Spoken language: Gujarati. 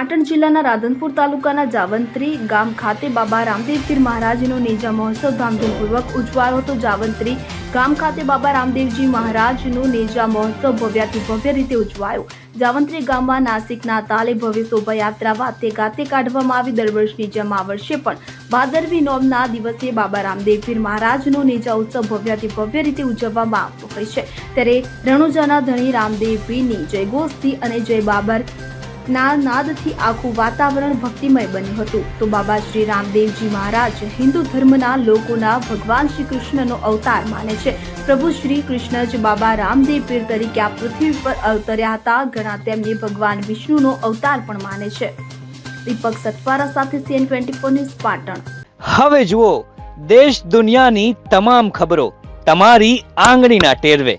પાટણ જિલ્લાના રાધનપુર તાલુકાના જાવંત્રી ગામ ખાતે બાબા રામદેવ પીર મહારાજનો નેજા મહોત્સવ ધામધૂમપૂર્વક ઉજવાયો હતો. જાવંત્રી ગામ ખાતે બાબા રામદેવજી મહારાજનો નેજા મહોત્સવ ભવ્યાથી ભવ્ય રીતે ઉજવાયો. જાવંત્રી ગામમાં નાસિકના તાલે ભવ્ય શોભાયાત્રા વાતે ગાતે કાઢવામાં આવી. દર વર્ષની જેમ આ વર્ષે પણ ભાદરવી નોમના દિવસે બાબા રામદેવ પીર મહારાજનો નેજા ઉત્સવ ભવ્યાથી ભવ્ય રીતે ઉજવવામાં આવતો હોય છે. ત્યારે રણુજાના ધણી રામદેવ પીરની જય ગોસ્તી અને જય બાબર ના નાદથી આખું વાતાવરણ ભક્તિમય બન્યું હતું. તો બાબા શ્રી રામદેવજી મહારાજ હિન્દુ ધર્મના લોકોના ભગવાન શ્રી કૃષ્ણનો અવતાર માને છે. પ્રભુ શ્રી કૃષ્ણ જ બાબા રામદેવ પીર તરીકે આ પૃથ્વી પર અવતર્યા હતા. ઘણા તેમને ભગવાન વિષ્ણુનો અવતાર પણ માને છે. દીપક સતવારા સાથે CN twenty four news Patan. હવે જુઓ, દેશ દુનિયાની તમામ ખબરો તમારી આંગળીના ટેરવે.